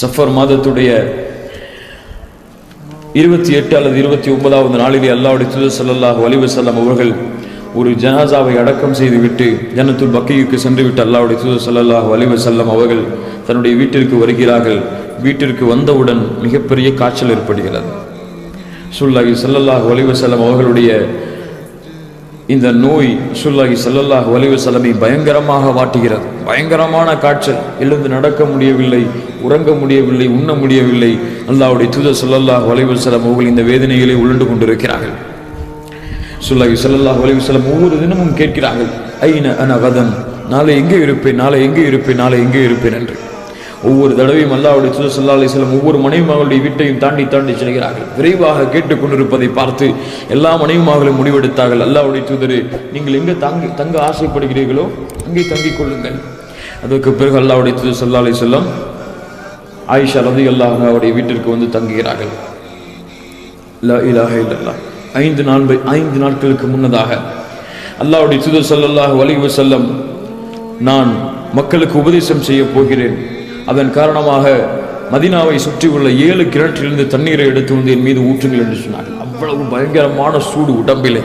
Suffer மாதத்துடைய இருபத்தி எட்டு அல்லது இருபத்தி ஒன்பதாவது நாளிலே அல்லாவுடைய தூதர் ஸல்லல்லாஹு வலிவு வஸல்லம் அவர்கள் ஒரு ஜனாசாவை அடக்கம் செய்துவிட்டு ஜன்னத்துல் பக்கியுக்கு சென்றுவிட்டு அல்லாவுடைய சுத ஸல்லல்லாஹு வலிவு வஸல்லம் அவர்கள் தன்னுடைய வீட்டிற்கு வருகிறார்கள். வீட்டிற்கு வந்தவுடன் மிகப்பெரிய காய்ச்சல் ஏற்படுகிறது. சுல்லாஹி செல்லல்லாஹ் வலிவு வஸல்லம் அவர்களுடைய இந்த நோய் சுல்லாஹி சல்லல்லாஹ் வலிவு வஸல்லமை பயங்கரமாக வாட்டுகிறது. பயங்கரமான காய்ச்சல். எழுந்து நடக்க முடியவில்லை உறங்க முடியவில்லை உண்ண முடியவில்லை. அல்லாவுடைய துத ஸல்லல்லாஹு வலிவு வஸல்லம் அவர்கள் இந்த வேதனைகளை உழண்டு கொண்டிருக்கிறார்கள். சுல்லாஹி சல்லல்லாஹ் வலிவு வஸல்லம் ஒவ்வொரு தினமும் கேட்கிறார்கள் ஐன அன வதன் நாளை எங்கே இருப்பேன்? நாளை எங்கே இருப்பேன்? நாளை எங்கே இருப்பேன்? என்று. ஒவ்வொரு தடவையும் அல்லாவுடைய சுத சல்லா அலைஹி ஒவ்வொரு ஒவ்வொரு மகளுடைய வீட்டையும் தாண்டி தாண்டி செல்கிறார்கள். விரைவாக கேட்டுக்கொண்டிருப்பதை பார்த்து எல்லா மனைவிமார்களும் முடிவெடுத்தார்கள். அல்லாவுடைய தூதரே நீங்கள் எங்கே தங்க தங்க ஆசைப்படுகிறீர்களோ அங்கே தங்கிக் கொள்ளுங்கள். அதற்கு பிறகு அல்லாவுடைய தூதர் சல்லா அலைஹி வஸல்லம் ஆயிஷா ரலியல்லாஹு அன்ஹா அவருடைய வீட்டிற்கு வந்து தங்குகிறார்கள். ஐந்து நாள் ஐந்து நாட்களுக்கு முன்னதாக அல்லாவுடைய தூதர் சல்லாஹ் வலிவு செல்லம் நான் மக்களுக்கு உபதேசம் செய்ய போகிறேன். அதன் காரணமாக மதினாவை சுற்றியுள்ள ஏழு கிணற்றிலிருந்து தண்ணீரை எடுத்து வந்து என் மீது ஊற்றுங்கள் என்று சொன்னார்கள். அவ்வளவு பயங்கரமான சூடு உடம்பிலே.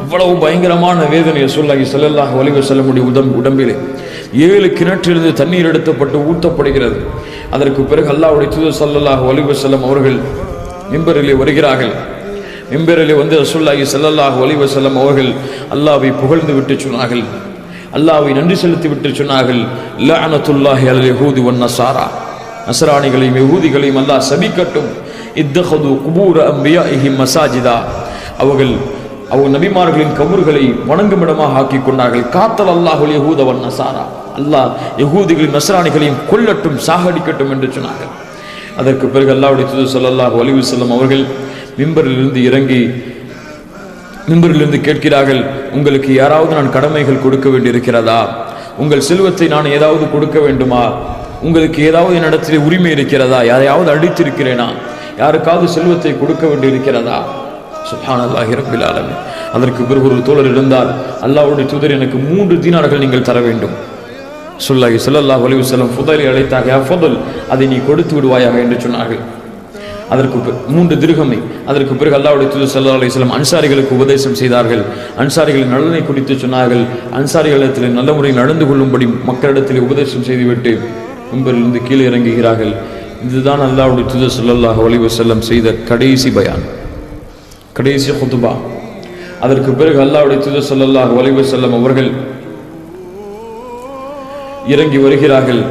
அவ்வளவு பயங்கரமான வேதனையை சொல்லாகி வலிவு செல்ல முடியும் உடம்பு உடம்பிலே. ஏழு கிணற்றிலிருந்து தண்ணீர் எடுத்தப்பட்டு ஊற்றப்படுகிறது. அதற்கு பிறகு அல்லாவுடைய தூது ஸல்லல்லாஹு வலிவு செல்லம் அவர்கள் மிம்பரிலே வருகிறார்கள். மிம்பரிலே வந்து ரசூலுல்லாஹி ஸல்லல்லாஹு வலிவு செல்லம் அவர்கள் அல்லாவை புகழ்ந்து விட்டு சொன்னார்கள். அல்லாவை நன்றி செலுத்தி விட்டு சொன்னார்கள் லஅனத்துல்லாஹி அலல் யஹூதி வன் நஸாரா நஸ்ரானிகளையும் யஹூதிகளையும் அல்லாஹ் சபிக்கட்டும். இத்தஹது குபூர அம்பியாஇஹிம் மசாஜிதா. அவர்கள் அவங்க நபிமார்களின் கபூர்களை வணங்குமிடமாக ஆக்கி கொண்டார்கள். காத்தல் அல்லாஹுல் யகூத வன் சாரா அல்லாஹ் யகூதிகளின் நசராணிகளையும் கொல்லட்டும் சாகடிக்கட்டும் என்று சொன்னார்கள். அதற்கு பிறகு அல்லாவுடைய தூதர் ஸல்லல்லாஹு அலிவு செல்லம் அவர்கள் மிம்பரிலிருந்து இறங்கி மிம்பரிலிருந்து கேட்கிறார்கள் உங்களுக்கு யாராவது நான் கடமைகள் கொடுக்க வேண்டியிருக்கிறதா? உங்கள் செல்வத்தை நான் ஏதாவது கொடுக்க வேண்டுமா? உங்களுக்கு ஏதாவது என்னிடத்தில் உரிமை இருக்கிறதா? யாரையாவது அடித்திருக்கிறேனா? யாருக்காவது செல்வத்தை கொடுக்க வேண்டியிருக்கிறதா? சுப்ஹானல்லாஹி ரப்பில் ஆலமீன். அதற்கு பிறகு ஒரு தோழர் இருந்தால் அல்லாவுடைய தூதர் எனக்கு மூன்று தீனார்கள் நீங்கள் தர வேண்டும். சொல்லாஹி ஸல்லல்லாஹு வலிவு செல்லும் புதலை அழைத்தாக யா அதை நீ கொடுத்து விடுவாயாக? என்று சொன்னார்கள். அதற்கு மூன்று திருகமை. அதற்கு பிறகு அல்லாவுடைய தூது சல்லா அலிஸ்லாம் அன்சாரிகளுக்கு உபதேசம் செய்தார்கள். அன்சாரிகளின் நலனை குறித்து சொன்னார்கள். அன்சாரிகளிடத்தில் நல்ல முறையில் நடந்து கொள்ளும்படி மக்களிடத்தில் உபதேசம் செய்துவிட்டு மும்பிலிருந்து கீழே இறங்குகிறார்கள். இதுதான் அல்லாவுடைய தூது சல்லாஹ் அலைஹி செய்த கடைசி பயான். கடைசி ஹுதுபா அதற்கு பிறகு அல்லாவுடைய தூது சல்லாஹ் அலைஹி செல்லம் அவர்கள் இறங்கி வருகிறார்கள்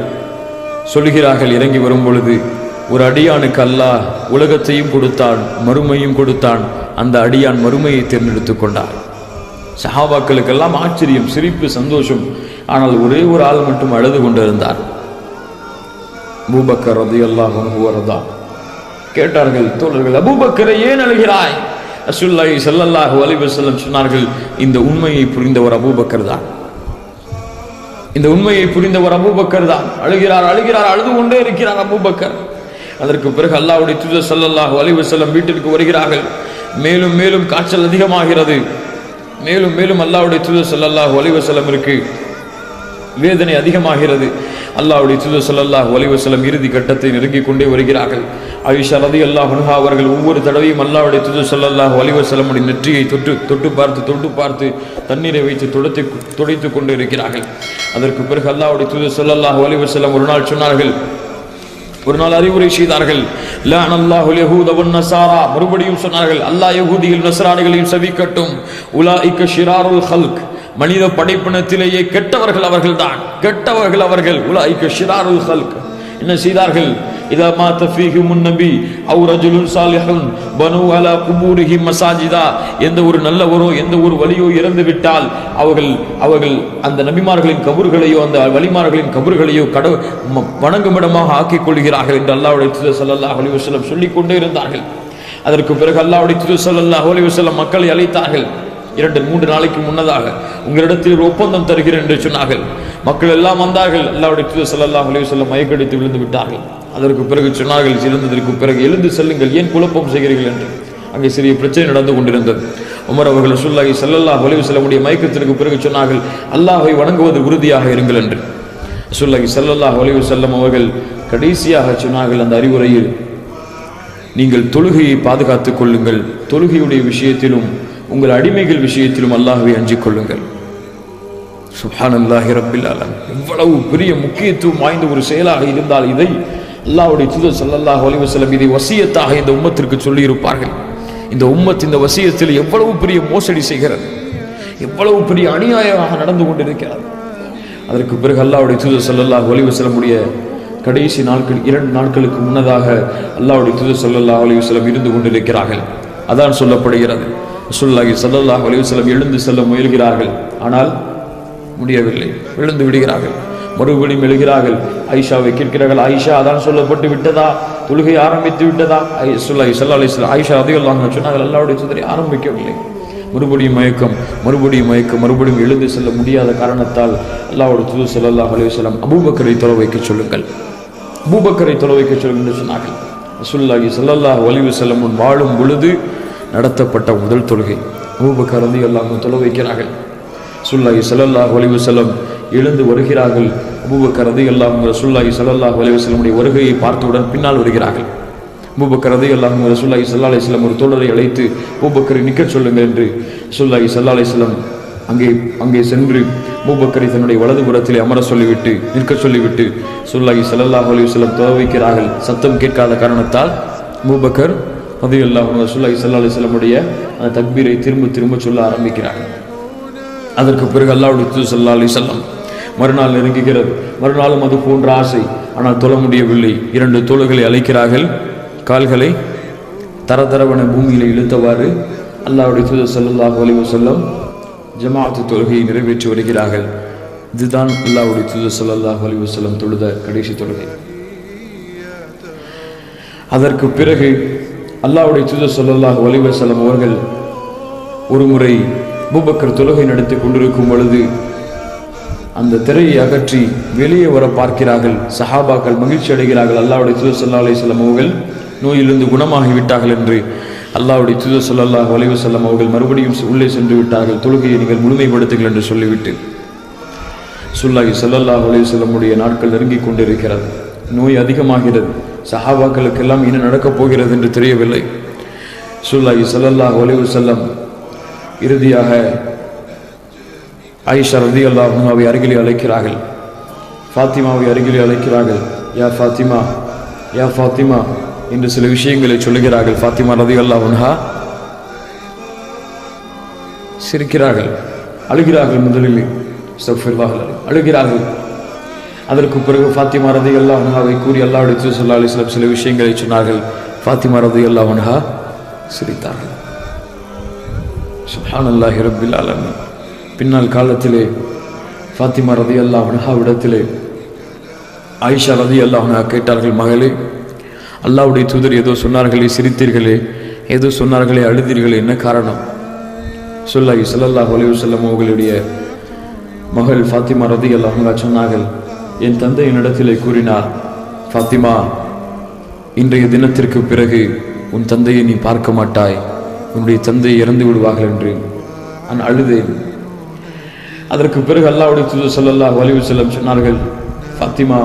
சொல்கிறார்கள் இறங்கி வரும் பொழுது ஒரு அடியானுக்கு அல்லாஹ் உலகத்தையும் கொடுத்தான் மறுமையும் கொடுத்தான். அந்த அடியான் மறுமையை தேர்ந்தெடுத்துக் கொண்டார் சஹாபாக்களுக்கெல்லாம் ஆச்சரியம் சிரிப்பு சந்தோஷம். ஆனால் ஒரே ஒரு ஆள் மட்டும் அழுது கொண்டிருந்தார். பூபக்கர் அது எல்லாம் வரதா. கேட்டார்கள் தோழர்கள் அபூபக்கரை ஏன் அழுகிறாய்? ரசூலுல்லாஹி ஸல்லல்லாஹு அலைஹி செல்லம் சொன்னார்கள் இந்த உண்மையை புரிந்தவர் அபூபக்கர் தான். இந்த உண்மையை புரிந்தவர் அபூபக்கர் தான். அழுகிறார் அழுகிறார் அழுது கொண்டே இருக்கிறார் அபூபக்கர். அதற்கு பிறகு அல்லாவுடைய தூதர் சல்லல்லாஹு அலைஹி வஸல்லம் வீட்டிற்கு வருகிறார்கள். மேலும் மேலும் காய்ச்சல் அதிகமாகிறது. மேலும் மேலும் அல்லாவுடைய தூதர் ஸல்லல்லாஹு அலைஹி இருக்கு வேதனை அதிகமாகிறது. அல்லாவுடைய தூதர் ஸல்லல்லாஹு அலைஹி வஸல்லம் இறுதி கட்டத்தை நெருங்கிக் கொண்டே வருகிறார்கள். ஆயிஷா அல்லாஹ் அன்ஹா அவர்கள் ஒவ்வொரு தடவையும் அல்லாவுடைய தூதர் ஸல்லல்லாஹு அலைஹி நெற்றியை தொட்டு தொட்டு பார்த்து தொட்டு பார்த்து தண்ணீரை வைத்து துடைத்து துடைத்து கொண்டு இருக்கிறார்கள் அதற்கு பிறகு அல்லாவுடைய தூதர் ஸல்லல்லாஹு அலைஹி ஒரு நாள் சொன்னார்கள் ஒரு நாள் அறிவுரை செய்தார்கள். லான் அல்லாஹுல் யஹூத வன் மறுபடியும் சொன்னார்கள் அல்லாஹ் யஹூதிகள் சவிக்கட்டும் உலா உலாஇக்க ஷிராருல் ஹல்க் மனித படைப்பினத்திலேயே கெட்டவர்கள் அவர்கள்தான். கெட்டவர்கள் அவர்கள். உலாஇக்க ஷிராருல் ஹல்க் என்ன செய்தார்கள்? இதா مات فيهم நபி أو رجل صالح பனு அலா قبورهم மசாஜிதா எந்த ஒரு நல்லவரோ எந்த ஒரு வலியோ இறந்து விட்டால் அவர்கள் அவர்கள் அந்த நபிமார்களின் கபர்களையோ அந்த வலிமார்களின் கபர்களையோ கட வணங்குமிடமாக ஆக்கிக் கொள்கிறார்கள் என்று அல்லாவுடைய தூதர் ஸல்லல்லாஹு அலைஹி வஸல்லம் சொல்லிக் கொண்டே இருந்தார்கள். அதற்கு பிறகு அல்லாவுடைய தூதர் ஸல்லல்லாஹு அலைஹி மக்களை அழைத்தார்கள். இரண்டு மூன்று நாளைக்கு முன்னதாக உங்களிடத்தில் ஒரு ஒப்பந்தம் தருகிறேன் என்று சொன்னார்கள். மக்கள் எல்லாம் வந்தார்கள். அல்லாவுடைய தூதர் ஸல்லல்லாஹு அலைஹி மயக்கடித்து விழுந்து விட்டார்கள். அதற்கு பிறகு சொன்னார்கள் சிறந்ததற்கு பிறகு எழுந்து செல்லுங்கள். ஏன் குழப்பம் செய்கிறீர்கள்? என்று. அங்கே சிறிய பிரச்சனை நடந்து கொண்டிருந்தது. உமர் அவர்கள் சொல்லாகி செல்லல்லா அலைஹி செல்லக்கூடிய மயக்கத்திற்கு பிறகு சொன்னார்கள் அல்லாஹை வணங்குவது உறுதியாக இருங்கள் என்று. சொல்லாகி செல்லல்லா அலைஹி செல்லும் அவர்கள் கடைசியாக சொன்னார்கள் அந்த அறிவுரையில் நீங்கள் தொழுகையை பாதுகாத்துக் கொள்ளுங்கள். தொழுகையுடைய விஷயத்திலும் உங்கள் அடிமைகள் விஷயத்திலும் அல்லாஹுவை அஞ்சிக் கொள்ளுங்கள். சுப்ஹானல்லாஹி ரப்பில் ஆலமீன். எவ்வளவு பெரிய முக்கியத்துவம் வாய்ந்த ஒரு செயலாக இருந்தால் இதை அல்லாவுடைய தூதர் ஸல்லல்லாஹு அலிவசலம் இதை வசியத்தாக இந்த உம்மத்திற்கு சொல்லியிருப்பார்கள். இந்த உம்மத் இந்த வசியத்தில் எவ்வளவு பெரிய மோசடி செய்கிறது. எவ்வளவு பெரிய அநியாயமாக நடந்து கொண்டிருக்கிறது. அதற்கு பிறகு அல்லாவுடைய தூதர் சல்லல்லாஹ் அலைஹி கடைசி நாட்கள் இரண்டு நாட்களுக்கு முன்னதாக அல்லாவுடைய தூதர் சல்லல்லாஹ் அலிவசலம் இருந்து கொண்டிருக்கிறார்கள். அதான் சொல்லப்படுகிறது. ரசூல்லாஹி சல்லாஹ் அலைஹி எழுந்து செல்ல முயல்கிறார்கள். ஆனால் முடியவில்லை. விழுந்து விடுகிறார்கள். மறுபடியும் எழுகிறார்கள். ஐஷாவை கேட்கிறார்கள். ஆயிஷா அதான் சொல்லப்பட்டு விட்டதா? தொழுகை ஆரம்பித்து விட்டதா? சொல்லா சல்லா அலிஸ்லாம் ஆயிஷா அதிகம் சொன்னார்கள். அல்லாவுடைய சுதரை ஆரம்பிக்கவில்லை. மறுபடியும் மயக்கம் மறுபடியும் மயக்கம் மறுபடியும் எழுந்து செல்ல முடியாத காரணத்தால் அல்லாவோட தூது சல்லாஹ் அலையுஸ்லாம் அபூபக்கரை தொலை வைக்க சொல்லுங்கள். அபூபக்கரை தொலை வைக்க சொல்லுங்கள் என்று சொன்னார்கள். ரசூல்லாஹி சல்லாஹ் அலைஹி வஸல்லம் முன் வாழும் பொழுது நடத்தப்பட்ட முதல் தொழுகை. அபூபக்கர் எல்லாம் தொலை வைக்கிறார்கள். சுல்லாஹி ஸல்லல்லாஹு வலிவு செல்லம் எழுந்து வருகிறார்கள். அபூபக்கர் எல்லாம் சுல்லாஹி ஸல்லல்லாஹு வலிவு செல்லமுடைய வருகையை பார்த்தவுடன் பின்னால் வருகிறார்கள். அபூபக்கர் ரலியல்லாஹு ரசூலுல்லாஹி ஸல்லல்லாஹு அலைஹி வஸல்லம் ஒரு தோழரை அழைத்து அபூபக்கரை நிற்கச் சொல்லுங்கள் என்று சுல்லாஹி சல்லா அலைஹி அங்கே அங்கே சென்று பூபக்கரை தன்னுடைய வலது புறத்தில் அமர சொல்லிவிட்டு நிற்க சொல்லிவிட்டு சுல்லாஹி சல்லாஹ் அலி வஸல்லம் துவைக்கிறார்கள் வைக்கிறார்கள். சத்தம் கேட்காத காரணத்தால் மூபக்கர் ரலியல்லாஹு அல்லாஹ் ஸல்லல்லாஹு அலைஹி வஸல்லமுடைய அந்த தக்பீரை திரும்ப திரும்ப சொல்ல ஆரம்பிக்கிறார்கள் அதற்கு பிறகு அல்லாவுடைய தூது சல்லா அலி செல்லம் மறுநாள் நெருங்குகிறது. மறுநாளும் அது போன்ற ஆசை. ஆனால் தொழ முடியவில்லை. இரண்டு தோள்களை அழைக்கிறார்கள். கால்களை தரதரவன பூமியில் இழுத்தவாறு அல்லாவுடைய தூத சல்லாஹூ அலி வசல்லம் ஜமாஅத்து தொழுகையை நிறைவேற்றி வருகிறார்கள். இதுதான் அல்லாவுடைய தூத சல்லாஹூ அலி வசல்லம் தொழுத கடைசி தொழுகை. அதற்கு பிறகு அல்லாவுடைய தூது சொல்லல்லாஹ் அலி செல்லும் அவர்கள் ஒரு முறை பூபக்கர் தொழுகை நடத்தி கொண்டிருக்கும் பொழுது அந்த திரையை அகற்றி வெளியே வர பார்க்கிறார்கள். சஹாபாக்கள் மகிழ்ச்சி அடைகிறார்கள். அல்லாவுடைய தூதர் சல்லா அலிஸ்லாம் அவர்கள் நோயிலிருந்து குணமாகிவிட்டார்கள் என்று அல்லாவுடைய தூதர் சல்லாஹ் அலைவசல்லம் அவர்கள் மறுபடியும் உள்ளே சென்று விட்டார்கள். தொழுகையை நீங்கள் முழுமைப்படுத்துங்கள் என்று சொல்லிவிட்டு சுல்லாஹி சல்லல்லாஹ் அலைவசல்லமுடைய நாட்கள் நெருங்கி கொண்டிருக்கிறது. நோய் அதிகமாகிறது. சஹாபாக்களுக்கெல்லாம் என்ன நடக்கப் போகிறது என்று தெரியவில்லை. சுல்லாஹி ஒலிவு செல்லம் இறுதியாக ஆயிஷா ரதி அல்லாஹாவை அருகிலே அழைக்கிறார்கள். ஃபாத்திமாவை அருகிலே அழைக்கிறார்கள். யா ஃபாத்திமா யா ஃபாத்திமா என்று சில விஷயங்களை சொல்லுகிறார்கள். ஃபாத்திமா ரதி அல்லாஹா சிரிக்கிறார்கள். அழுகிறார்கள் முதலில். அழுகிறார்கள். அதற்கு பிறகு ஃபாத்திமா ரதி அல்லாஹாவை கூறி அல்லாவுடைய தூசல்லா அலிஸ்லாம் சில விஷயங்களை சொன்னார்கள். ஃபாத்திமா ரதி அல்லாஹா சிரித்தார்கள். சுஹான் அல்லாஹி ரபில் ஆலமி பின்னால் காலத்திலே ஃபாத்திமா ரதி அல்லாஹ்விடத்திலே ஆயிஷா ரதி அல்லாஹ்னா கேட்டார்கள் மகளே அல்லாவுடைய தூதர் ஏதோ சொன்னார்களே சிரித்தீர்களே ஏதோ சொன்னார்களே அழுதீர்களே என்ன காரணம்? சொல்லாஹி சல்லல்லாஹ் அலைஹி செல்லம் அவர்களுடைய மகள் ஃபாத்திமா ரதி அல்லாஹ்னா சொன்னார்கள் என் தந்தை என்னிடத்திலே கூறினார் ஃபாத்திமா இன்றைய தினத்திற்கு பிறகு உன் தந்தையை நீ பார்க்க மாட்டாய். உன்னுடைய தந்தை இறந்து விடுவார்கள் என்று நான் அழுதேன். அதற்கு பிறகு அல்லாவுடைய துது சொல்லல்லா வலிவு செல்லம் சொன்னார்கள் ஃபாத்திமா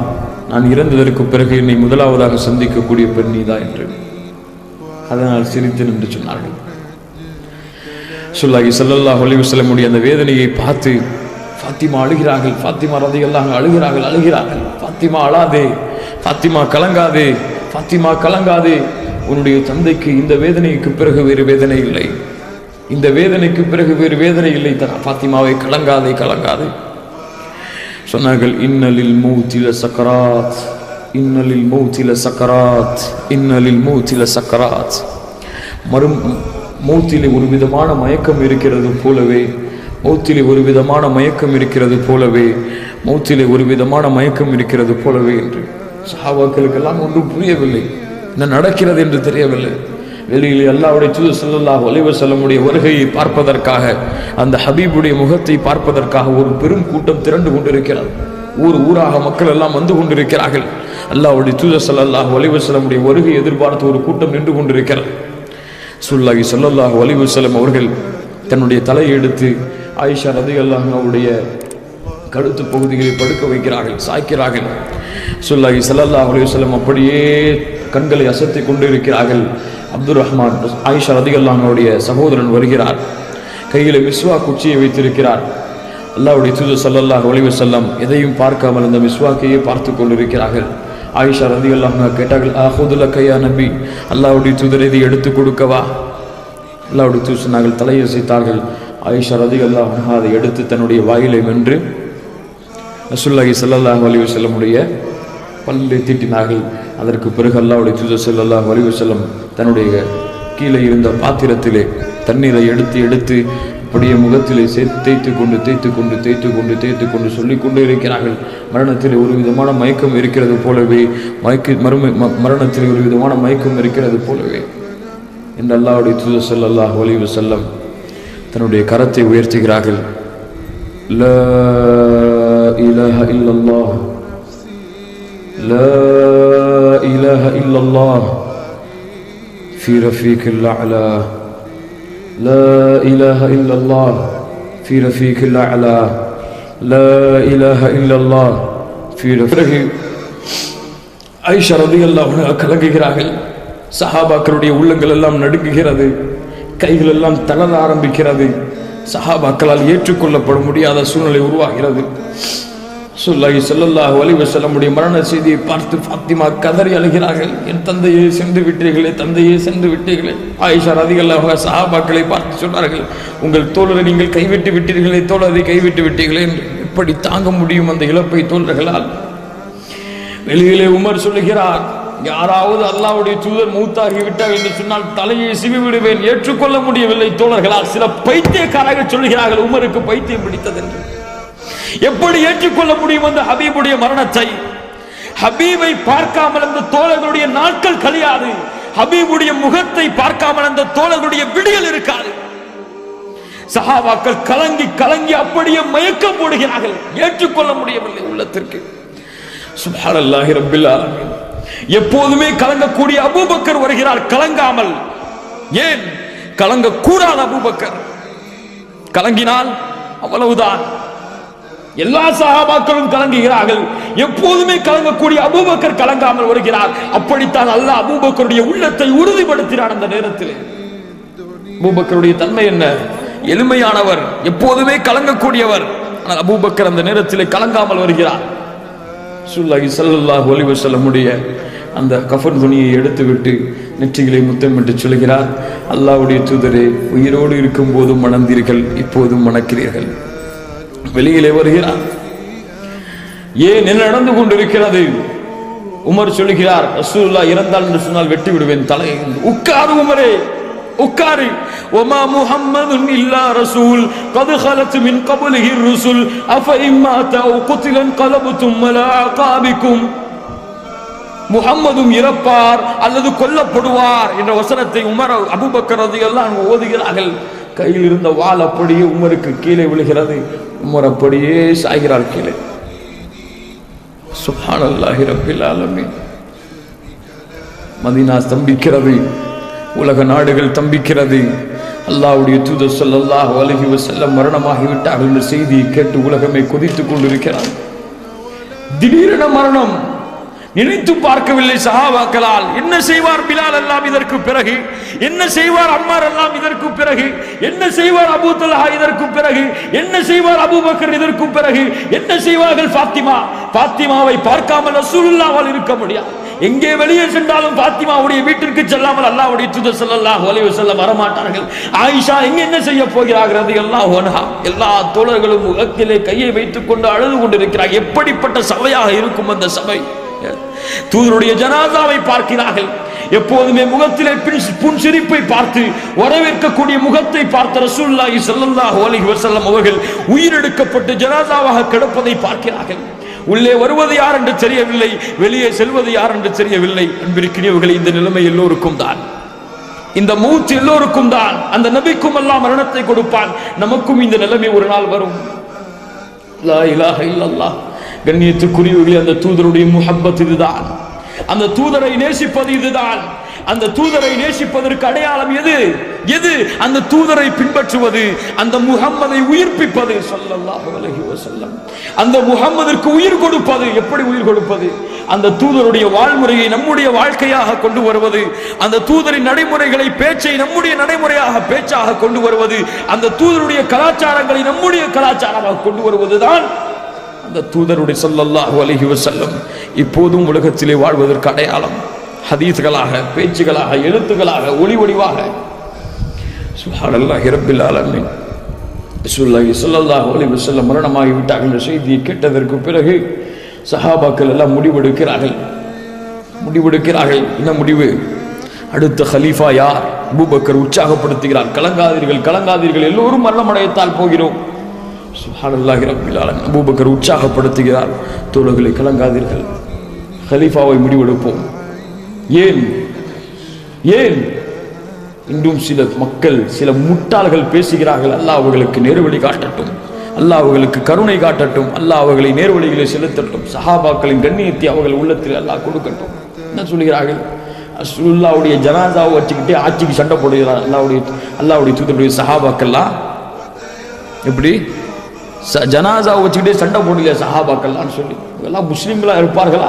நான் இறந்ததற்கு பிறகு என்னை முதலாவதாக சந்திக்கக்கூடிய பெண் நீதா என்று. அதனால் சிரித்தேன் என்று சொன்னார்கள். சொல்லாகி சல்லல்லாஹ் வலிவு செல்லமுடைய அந்த வேதனையை பார்த்து ஃபாத்திமா அழுகிறார்கள் ஃபாத்திமா ரதி எல்லாம் அழுகிறார்கள் அழுகிறார்கள். ஃபாத்திமா அழாதே ஃபாத்திமா கலங்காதே ஃபாத்திமா கலங்காதே. உன்னுடைய தந்தைக்கு இந்த வேதனைக்கு பிறகு வேறு வேதனை இல்லை. இந்த வேதனைக்கு பிறகு வேறு வேதனை இல்லை. தன் ஃபாத்திமாவை கலங்காதே கலங்காதே. சொன்னார்கள் இன்னலில் மூத்தில சக்கராத் இன்னலில் மூத்தில சக்கராத் இன்னலில் மூத்தில சக்கராத். மறு மூத்திலே ஒரு விதமான மயக்கம் இருக்கிறது போலவே மௌத்திலே ஒரு விதமான மயக்கம் இருக்கிறது போலவே மௌத்திலே ஒரு விதமான மயக்கம் இருக்கிறது போலவே என்று சஹாபாக்களுக்கெல்லாம் ஒன்றும் புரியவில்லை. என்ன நடக்கிறது என்று தெரியவில்லை. வெளியில் அல்லாவுடைய தூது சொல்லல்லாஹ் ஒலிவ செல்லமுடைய வருகையை பார்ப்பதற்காக அந்த ஹபீபுடைய முகத்தை பார்ப்பதற்காக ஒரு பெரும் கூட்டம் திரண்டு கொண்டிருக்கிறது. ஊர் ஊராக மக்கள் எல்லாம் வந்து கொண்டிருக்கிறார்கள். அல்லாவுடைய தூத சல்லல்லாஹ் ஒலிவ செல்லமுடைய வருகை எதிர்பார்த்து ஒரு கூட்டம் நின்று கொண்டிருக்கிறது. சுல்லாஹி சொல்லல்லாஹ் ஒலிவ செல்லம் அவர்கள் தன்னுடைய தலையை எடுத்து ஆயிஷா ரதி அல்லாஹ் கழுத்து பகுதிகளை படுக்க வைக்கிறார்கள் சாய்க்கிறார்கள். சுல்லாஹி சல்லா அலுவலம் அப்படியே கண்களை அசத்தி கொண்டு இருக்கிறார்கள் அப்துல் ரஹ்மான் ஆயிஷா ரதிகல்லானுடைய சகோதரன் வருகிறார். கையில் விஸ்வா குச்சியை வைத்திருக்கிறார். அல்லாவுடைய தூது சல்லல்லாஹ் ஒளிவு செல்லம் எதையும் பார்க்காமல் அந்த மிஸ்வாக்கையே பார்த்து கொண்டிருக்கிறார்கள். ஆயிஷா ரதி அல்லாஹா கேட்டார்கள் ஆஹுதுல கையா நபி அல்லாஹ்வுடைய தூதர் இதை எடுத்து கொடுக்கவா? அல்லாவுடைய தூதர் நாங்கள் தலையசைத்தார்கள். ஆயிஷா ரதிகல்லாஹு அதை எடுத்து தன்னுடைய வாயிலை வென்று ரசூலுல்லாஹி சல்லாஹ் அலி வஸல்லமுடைய பல்லை தீட்டினார்கள். அதற்கு பிறகு அல்லாவுடைய தூத செல்லல்லாஹ் அலி வஸல்லம் தன்னுடைய கீழே இருந்த பாத்திரத்திலே தண்ணீரை எடுத்து எடுத்து அப்படியே முகத்திலே சேர்த்து தேய்த்து கொண்டு தேய்த்து கொண்டு தேய்த்து கொண்டு தேய்த்து கொண்டு சொல்லிக் கொண்டு இருக்கிறார்கள். மரணத்தில் ஒரு விதமான மயக்கம் இருக்கிறது போலவே மயக்க மறுமை ம- மரணத்தில் ஒரு விதமான மயக்கம் இருக்கிறது போலவே. என்று அல்லாவுடைய தூத ஸல்லல்லாஹு அலைஹி செல்லம் தன்னுடைய கரத்தை உயர்த்துகிறார்கள் لا إله إلا الله لا إله إلا الله في رفيق الأعلى لا إله إلا الله في رفيق الأعلى لا إله إلا الله في رفيق ஐஷா ரதி அல்லாஹ் கலங்குகிறார்கள் சஹாபாக்களுடைய உள்ளங்கள் எல்லாம் நடுங்குகிறது கைகள் எல்லாம் தளர ஆரம்பிக்கிறது. சஹாபாக்களால் ஏற்றுக்கொள்ளப்பட முடியாத சூழ்நிலை உருவாகிறது. சொல்லாஹி ஸல்லல்லாஹு அலைஹி வஸல்லமுடைய மரண செய்தியை பார்த்து ஃபாத்திமா கதறி அழுகிறார்கள். என் தந்தையே சென்று விட்டீர்களே தந்தையே சென்று விட்டீர்களே. ஆயிஷா அதிகளாக சஹாபாக்களை பார்த்து சொன்னார்கள் உங்கள் தோழரை நீங்கள் கைவிட்டு விட்டீர்களே தோழரை கைவிட்டு விட்டீர்களே என்று. எப்படி தாங்க முடியும் அந்த இழப்பை தோழர்களால்? வெளியிலே உமர் சொல்லுகிறார் யாராவது அல்லாவுடைய தூதர் மூத்தாகி விட்டார் என்று சொன்னால் தலையை சிவி விடுவேன் ஏற்றுக்கொள்ள முடியவில்லை. தோழர்களால் சில பைத்தியக்காரர்கள் சொல்கிறார்கள் உமருக்கு பைத்தியம் பிடித்தது என்று. எப்படி ஏற்றுக்கொள்ள முடியும் அந்த ஹபீபுடைய மரணத்தை? ஹபீபை பார்க்காமல் அந்த தோழர்களுடைய நாட்கள் கழியாது. ஹபீபுடைய முகத்தை பார்க்காமல் அந்த தோழர்களுடைய விடியல் இருக்காது. சஹாபாக்கள் கலங்கி கலங்கி அப்படியே மயக்கம் போடுகிறார்கள். ஏற்றுக்கொள்ள முடியவில்லை உள்ளத்திற்கு. சுபாரல்லாஹி ரப்பில் ஆலமீன். எப்போதுமே கலங்கக்கூடிய அபூபக்கர் வருகிறார். கலங்காமல். ஏன்? கலங்க அபூபக்கர். கலங்கினால் அவ்வளவுதான். எல்லா சகாபாக்களும் கலங்குகிறார்கள். எப்போதுமே கலங்கக்கூடிய அபூபக்கர் கலங்காமல் வருகிறார். அப்படித்தான் அல்ல அபூபக்கருடைய உள்ளத்தை உறுதிப்படுத்தினான் அந்த நேரத்தில். அபூபக்கருடைய தன்மை என்ன? எளிமையானவர் எப்போதுமே கலங்கக்கூடியவர். ஆனால் அபூபக்கர் அந்த நேரத்திலே கலங்காமல் வருகிறார். சுல்லாஹி ஸல்லல்லாஹு செல்ல முடிய அந்த கஃபன் துணியை எடுத்துவிட்டு நெற்றிகளை முத்தமிட்டு சொல்கிறார். அல்லாவுடைய தூதரே உயிரோடு இருக்கும் போதும் மணந்தீர்கள் இப்போதும் மணக்கிறீர்கள். வெளியிலே வருகிறார். ஏன் என்ன நடந்து கொண்டிருக்கிறது? உமர் சொல்லுகிறார் ரசூல்லா இறந்தால் என்று சொன்னால் வெட்டி விடுவேன் தலை உட்காரு உமரே! உட்காரு. ஒமா முஹம்மதுன் இல்லா ரசூல் கது ஹலத்து மின் கபுலிஹி ருசுல் அஃப இம்மாத குத்திலன் கலபு தும்மல காபிக்கும் முகம்மதும் இறப்பார் அல்லது கொல்லப்படுவார் என்ற வசனத்தை உமர அபுபக்கரது எல்லாம் ஓதுகிறார்கள். கையில் இருந்த வாள் அப்படியே உமருக்கு கீழே விழுகிறது. உமர் அப்படியே சாகிறார் கீழே. சுபான் அல்லாஹி ரபில் ஆலமி மதினா ஸ்தம்பிக்கிறது. உலக நாடுகள் தம்பிக்கிறது. அல்லாவுடைய தூத ஸல்லல்லாஹு அலைஹி வஸல்லம் மரணமாகி விட்டார்கள் என்ற செய்தியை கேட்டு உலகமே கொதித்துக் கொண்டிருக்கிறார். திடீரென மரணம். நினைத்து பார்க்கவில்லை சஹாபாக்களால். என்ன செய்வார் பிலால் எல்லாம் இதற்கு பிறகு? என்ன செய்வார் அம்மார் எல்லாம் இதற்கு பிறகு? என்ன செய்வார் அபு தல்ஹா இதற்கு பிறகு? என்ன செய்வார் அபூபக்கர் இதற்கு பிறகு? என்ன செய்வார்கள் ஃபாத்திமா? பாத்திமாவை பார்க்காமல் ரசூலுல்லாவால் இருக்க முடியாது. எங்கே வெளியே சென்றாலும் பாத்திமாவுடைய வீட்டிற்கு செல்லாமல் அல்லாவுடைய தூதர் ஸல்லல்லாஹு ஒலிவு செல்ல வரமாட்டார்கள். ஆயிஷா எங்க என்ன செய்ய போகிறார்கள் அது எல்லாம் ஒன்ஹா எல்லா தோழர்களும் முகத்திலே கையை வைத்துக் கொண்டு அழுது கொண்டிருக்கிறார். எப்படிப்பட்ட சபையாக இருக்கும் அந்த சபை? தூதருடைய ஜனாதாவை பார்க்கிறார்கள். எப்போதுமே முகத்திலே புன் சிரிப்பை பார்த்து வரவேற்கக்கூடிய முகத்தை பார்த்த ரசூல்லாஹி ஸல்லல்லாஹு அலைஹி வசல்லம் அவர்கள் உயிரெடுக்கப்பட்டு ஜனாதாவாக கிடப்பதை பார்க்கிறார்கள். உள்ளே வருவது யார் என்று தெரியவில்லை வெளியே செல்வது யார் என்று தெரியவில்லை. அன்பிற்கினியவர்கள் இந்த நிலைமை எல்லோருக்கும் தான். இந்த மூச்சு எல்லோருக்கும் தான். அந்த நபிக்கும் எல்லாம் மரணத்தை கொடுப்பான். நமக்கும் இந்த நிலைமை ஒரு நாள் வரும். லா அந்த தூதருடைய முகப்பத் இதுதான். அந்த தூதரை நேசிப்பது இதுதான். அந்த தூதரை நேசிப்பதற்கு அடையாளம் எது? எது? அந்த தூதரை பின்பற்றுவது அந்த முகம்மதை உயிர்ப்பிப்பது ஸல்லல்லாஹு அலைஹி வஸல்லம். அந்த முகம்மதிற்கு உயிர் கொடுப்பது எப்படி உயிர் கொடுப்பது? அந்த தூதருடைய வாழ்முறையை நம்முடைய வாழ்க்கையாக கொண்டு வருவது அந்த தூதரின் நடைமுறைகளை பேச்சை நம்முடைய நடைமுறையாக பேச்சாக கொண்டு வருவது அந்த தூதருடைய கலாச்சாரங்களை நம்முடைய கலாச்சாரமாக கொண்டு வருவதுதான் அந்த தூதருடைய ஸல்லல்லாஹு அலைஹி வஸல்லம். இப்போதும் உலகத்திலே வாழ்வதற்கு அடையாளம். ஹதீஸ்களாக பேச்சுகளாக எழுத்துக்களாக ஒளி ஒளிவாக. சுப்ஹானல்லாஹி ரப்பில் ஆலமீன். ரசூலுல்லாஹி ஸல்லல்லாஹு அலைஹி வஸல்லம் மரணமாகி விட்டார்கள். என்ற செய்தியை கேட்டதற்கு பிறகு சஹாபாக்கள் எல்லாம் முடிவெடுக்கிறார்கள். முடிவெடுக்கிறார்கள். என்ன முடிவு? அடுத்த ஹலீஃபா யார்? பூபக்கர் உற்சாகப்படுத்துகிறார். கலங்காதீர்கள் கலங்காதீர்கள். எல்லோரும் மரணமடையத்தால் போகிறோம். சுப்ஹானல்லாஹி ரப்பில் அபூபக்கர் உற்சாகப்படுத்துகிறார். தோழர்களை கலங்காதீர்கள். ஹலீஃபாவை முடிவெடுப்போம். ஏன்? ஏன்? இன்றும் சில மக்கள் சில முட்டாள்கள் பேசுகிறார்கள். அல்லாஹ் அவர்களுக்கு நேர்வழி காட்டட்டும். அல்லாஹ் அவர்களுக்கு கருணை காட்டட்டும். அல்லாஹ் அவர்களை நேர்வழிகளை செலுத்தட்டும். சஹாபாக்களின் கண்ணியத்தை அவர்கள் உள்ளத்தில் அல்லாஹ் கொடுக்கட்டும். என்ன சொல்கிறார்கள்? அசுல்லாவுடைய ஜனாதாவை வச்சுக்கிட்டே ஆட்சிக்கு சண்டை போடுகிறார். அல்லாவுடைய அல்லாவுடைய தூதருடைய சஹாபாக்கள்லாம் எப்படி? ச- ஜனாதாவை வச்சுக்கிட்டே சண்டை போடுகிற சஹாபாக்கள்லான்னு சொல்லி. இதெல்லாம் முஸ்லீம்களாக இருப்பார்களா?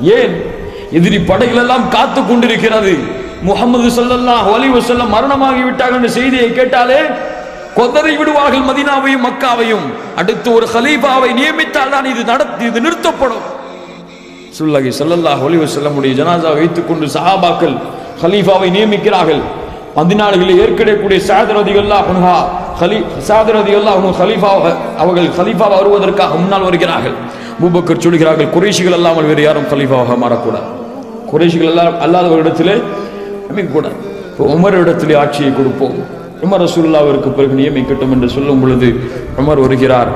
ஏன்? எதிரி படைகள் எல்லாம் காத்து கொண்டிருக்கிறது. முகமது ஸல்லல்லாஹு அலைஹி வஸல்லம் மரணமாகி விட்டார்கள் என்ற செய்தியை கேட்டாலே கொதறி விடுவார்கள் மதீனாவையும் மக்காவையும். அடுத்து ஒரு கலீஃபாவை நியமித்தால் தான் இது நடத்தி இது நிறுத்தப்படும். சுல்லாஹி ஸல்லல்லாஹு அலைஹி வஸல்லமுடைய ஜனாசா வைத்துக்கொண்டு சஹாபாக்கள் கலீஃபாவை நியமிக்கிறார்கள். மதினாடுகளில் ஏற்கனவே சாதரதிகள்லா உன்ஹா ஹலி சாதரதிகள்லா ரதியல்லாஹு ஹலீஃபா அவர்கள் ஹலீஃபா வருவதற்காக முன்னால் வருகிறார்கள். பூபக்கர் சொல்கிறார்கள் குறைஷிகள் அல்லாமல் வேறு யாரும் கலீஃபாவாக மாறக்கூடாது. குறைஷிகள் எல்லாம் அல்லாதவரிடத்திலே அமைக்கக்கூடாது இப்போ உமர் இடத்திலே ஆட்சியை கொடுப்போம். உமர் ரசூல்லாவிற்கு பிறகு நியமிக்கட்டும் என்று சொல்லும் பொழுது உமர் வருகிறார்.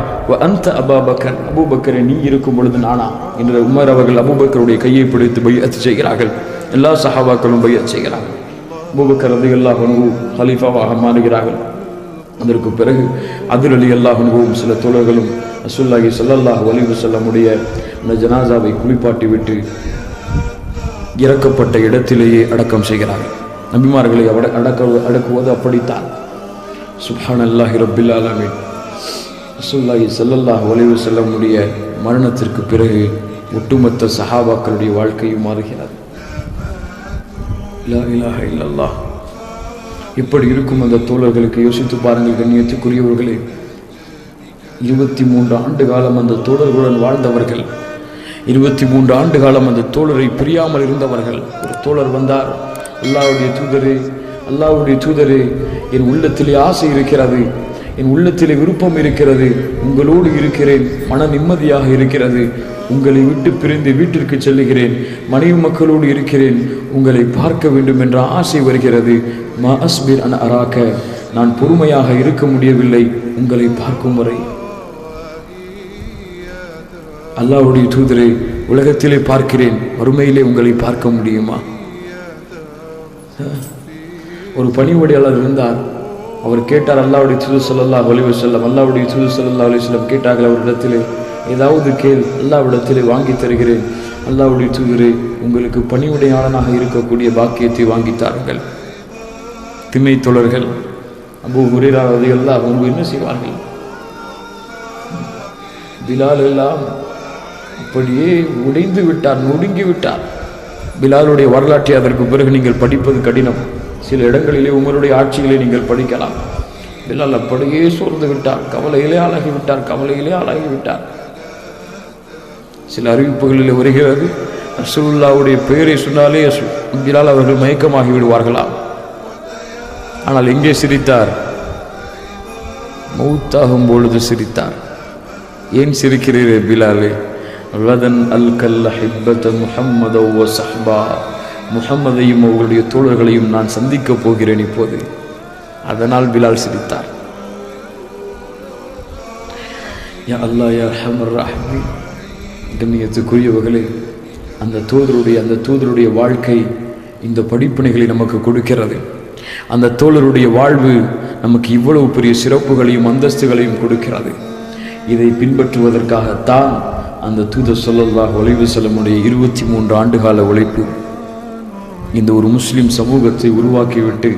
அந்த அபாபக்கர் அபூபக்கரை நீ இருக்கும் பொழுது நானா? என்று உமர் அவர்கள் அபூபக்கருடைய கையை பிடித்து பையத்து செய்கிறார்கள். எல்லா சஹாபாக்களும் பையத் செய்கிறார்கள். அபூபக்கர் ரதி அல்லாஹ் ஹலீஃபாவாக மாறுகிறார்கள். அதற்கு பிறகு அதில் அலி அல்லாஹனுவும் சில தோழர்களும் ரசூல்லாஹி ஸல்லல்லாஹு வலிவு செல்லமுடைய அந்த ஜனாசாவை குளிப்பாட்டி விட்டு இறக்கப்பட்ட இடத்திலேயே அடக்கம் செய்கிறார்கள். நபிமார்களை அவட அடக்க அடக்குவது அப்படித்தான். சுஹான் அல்லாஹி ரப்பில் ஆலமீன். ரசூலுல்லாஹி ஸல்லல்லாஹு செல்ல முடிய மரணத்திற்கு பிறகு ஒட்டுமொத்த சஹாபாக்களுடைய வாழ்க்கையும் மாறுகிறது. லா இலாஹ இல்லல்லாஹ். இப்படி இருக்கும் அந்த தோழர்களுக்கு? யோசித்து பாருங்கள் கண்ணியத்துக்குரியவர்களே. இருபத்தி மூன்று ஆண்டு காலம் அந்த தோழர்களுடன் வாழ்ந்தவர்கள் இருபத்தி மூன்று ஆண்டு காலம் அந்த தோழரை பிரியாமல் இருந்தவர்கள். ஒரு தோழர் வந்தார். அல்லாவுடைய தூதரே அல்லாவுடைய தூதரே என் உள்ளத்திலே ஆசை இருக்கிறது. என் உள்ளத்திலே விருப்பம் இருக்கிறது. உங்களோடு இருக்கிறேன். மன நிம்மதியாக இருக்கிறது. உங்களை விட்டு பிரிந்து வீட்டிற்கு செல்லுகிறேன். மனைவி மக்களோடு இருக்கிறேன். உங்களை பார்க்க வேண்டும் என்ற ஆசை வருகிறது. மா அஸ்பிர் அன் அராக்க. நான் பொறுமையாக இருக்க முடியவில்லை. உங்களை பார்க்கும் வரை. அல்லாவுடைய தூதரை உலகத்திலே பார்க்கிறேன். வறுமையிலே உங்களை பார்க்க முடியுமா? ஒரு பணிவுடையாளர் இருந்தார். அவர் கேட்டார் அல்லாவுடைய சுது ஸல்லல்லாஹு அலைஹி செல்லம் அல்லாவுடைய சுது ஸல்லல்லாஹு அலைஹி செல்லம் கேட்டார்கள் அவரிடத்திலே ஏதாவது கேள் அல்லாவிடத்திலே வாங்கி தருகிறேன். அல்லாவுடைய தூதரை உங்களுக்கு பணிவுடையாளனாக இருக்கக்கூடிய பாக்கியத்தை வாங்கித்தார்கள் திமை தொடர்கள் அபு ஹுரேரா அவங்க என்ன செய்வார்கள்? பிலால் எல்லாம் அப்படியே உடைந்து விட்டார் நொடுங்கி விட்டார். பிலாலுடைய வரலாற்றை அதற்கு பிறகு நீங்கள் படிப்பது கடினம். சில இடங்களிலே உங்களுடைய ஆட்சிகளை நீங்கள் படிக்கலாம். பிலால் அப்படியே சோர்ந்து விட்டார் கவலையிலே ஆளாகிவிட்டார் கவலையிலே ஆளாகிவிட்டார் சில அறிவிப்புகளில் வருகிறது ரசூலுல்லாவுடைய பெயரை சொன்னாலே பிலால் அவர்கள் மயக்கமாகி விடுவார்களாம் ஆனால் எங்கே சிரித்தார்? மௌத்தாகும் பொழுது சிரித்தார். ஏன் சிரிக்கிறீர்கள் பிலாலே? வதன் அல் கல்ல ஹிப்பத முஹம்மத ஓ முஹம்மதையும் அவர்களுடைய தோழர்களையும் நான் சந்திக்கப் போகிறேன் இப்போது. அதனால் பிலால் சிரித்தார். யா அல்லாஹ் யா ரஹமர் ரஹீம் கண்ணியத்துக்குரியவர்களே அந்த தூதருடைய அந்த தூதருடைய வாழ்க்கை இந்த படிப்பினைகளை நமக்கு கொடுக்கிறது. அந்த தோழருடைய வாழ்வு நமக்கு இவ்வளவு பெரிய சிறப்புகளையும் அந்தஸ்துகளையும் கொடுக்கிறது. இதை பின்பற்றுவதற்காகத்தான் அந்த தூத ஸல்லல்லாஹு ஒளிவு செல்லமுடைய இருபத்தி மூன்று ஆண்டுகால உழைப்பு இந்த ஒரு முஸ்லிம் சமூகத்தை உருவாக்கிவிட்டு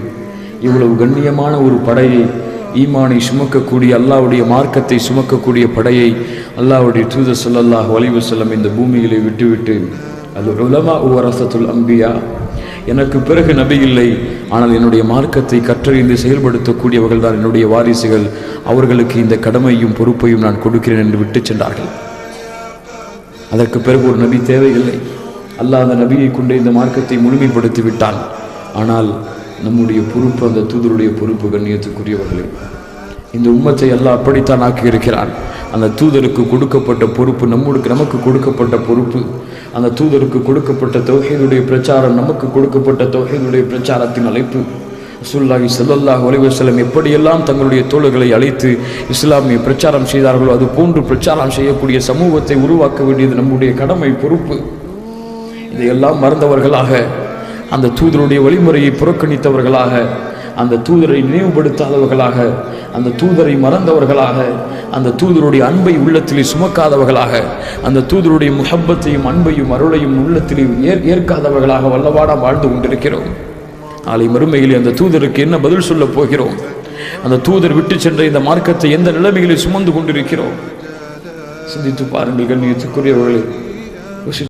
இவ்வளவு கண்ணியமான ஒரு படையை ஈமானை சுமக்கக்கூடிய அல்லாவுடைய மார்க்கத்தை சுமக்கக்கூடிய படையை அல்லாஹ்வுடைய தூத ஸல்லல்லாஹு ஒளிவு செல்லம் இந்த பூமியிலே விட்டுவிட்டு அது உலமா உவரசத்துள் அம்பியா எனக்கு பிறகு நபி இல்லை ஆனால் என்னுடைய மார்க்கத்தை கற்றறிந்து செயல்படுத்தக்கூடியவர்கள் தான் என்னுடைய வாரிசுகள். அவர்களுக்கு இந்த கடமையும் பொறுப்பையும் நான் கொடுக்கிறேன் என்று விட்டு சென்றார்கள். அதற்கு பிறகு ஒரு நபி தேவையில்லை. அல்லாஹ் அந்த நபியை கொண்டு இந்த மார்க்கத்தை முழுமைப்படுத்தி விட்டான் ஆனால் நம்முடைய பொறுப்பு அந்த தூதருடைய பொறுப்பு கண்ணியத்துக்குரியவர்களே. இந்த உம்மத்தை எல்லாம் அப்படித்தான் ஆக்கியிருக்கிறான். அந்த தூதருக்கு கொடுக்கப்பட்ட பொறுப்பு நம்முடைய நமக்கு கொடுக்கப்பட்ட பொறுப்பு. அந்த தூதருக்கு கொடுக்கப்பட்ட தொகையினுடைய பிரச்சாரம் நமக்கு கொடுக்கப்பட்ட தொகையினுடைய பிரச்சாரத்தின் அழைப்பு. ரசூல்லாஹி ஸல்லல்லாஹு அலைஹி எப்படியெல்லாம் தங்களுடைய தோழர்களை அழைத்து இஸ்லாமிய பிரச்சாரம் செய்தார்களோ அது போன்று பிரச்சாரம் செய்யக்கூடிய சமூகத்தை உருவாக்க வேண்டியது நம்முடைய கடமை பொறுப்பு. இதையெல்லாம் மறந்தவர்களாக அந்த தூதருடைய வழிமுறையை புறக்கணித்தவர்களாக அந்த தூதரை நினைவுபடுத்தாதவர்களாக அந்த தூதரை மறந்தவர்களாக அந்த தூதருடைய அன்பை உள்ளத்திலே சுமக்காதவர்களாக அந்த தூதருடைய முஹப்பத்தையும் அன்பையும் அருளையும் உள்ளத்திலே ஏற்காதவர்களாக வல்லவாடா வாழ்ந்து கொண்டிருக்கிறோம். நாளை மறுமையில் அந்த தூதருக்கு என்ன பதில் சொல்ல போகிறோம்? அந்த தூதர் விட்டு சென்ற இந்த மார்க்கத்தை எந்த நிலைமைகளில் சுமந்து கொண்டிருக்கிறோம்? சிந்தித்து பாருங்கள் கண்ணியத்துக்குரியவர்களே